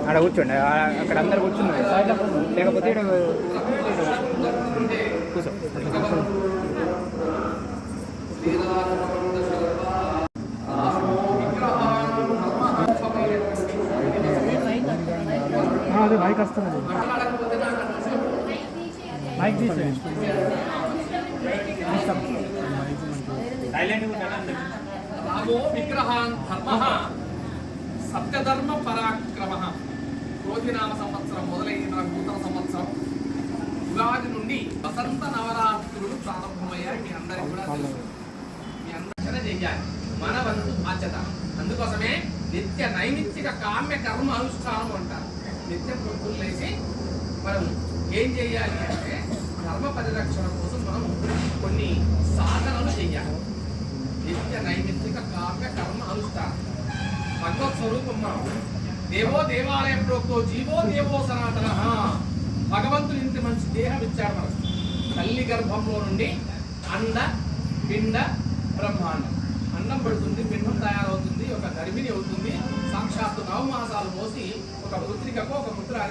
అక్కడ కూర్చోండి. అక్కడ అందరు కూర్చున్నారు. లేకపోతే అదే బైక్ వస్తుంది బైక్ తీసేయండి. రామో విగ్రహాన్ ధర్మ. సత్యధర్మ పరాక్రమ. రోజునామ సంవత్సరం మొదలైన నూతన సంవత్సరం. ఉగాది నుండి వసంత నవరాత్రులు ప్రారంభమయ్యాయి. మీ అందరికి కూడా తెలుసు. మీ అందరూ చెయ్యాలి. మన వంతు బాధ్యత. అందుకోసమే నిత్య నైమిత్తిక కామ్య కర్మ అనుష్ఠానం అంటారు. నిత్యం పొద్దులు లేచి మనం ఏం చేయాలి అంటే ధర్మ పరిరక్షణ కోసం మనం కొన్ని సాధనలు చెయ్యాలి. కావ్య భగవత్ స్వరూపం మనం దేవో దేవాలయం ప్రోక్తో జీవో దేవో సనాతన. భగవంతుడు ఇంత మంచి దేహం ఇచ్చాడు మనకు. తల్లి గర్భంలో నుండి అండ పిండ బ్రహ్మాండం. అన్నం పెడుతుంది పిండం తయారవుతుంది ఒక గర్భిణి అవుతుంది. సాక్షాత్తు నవమాసాలు మోసి ఒక పుత్రికకు ఒక పుత్ర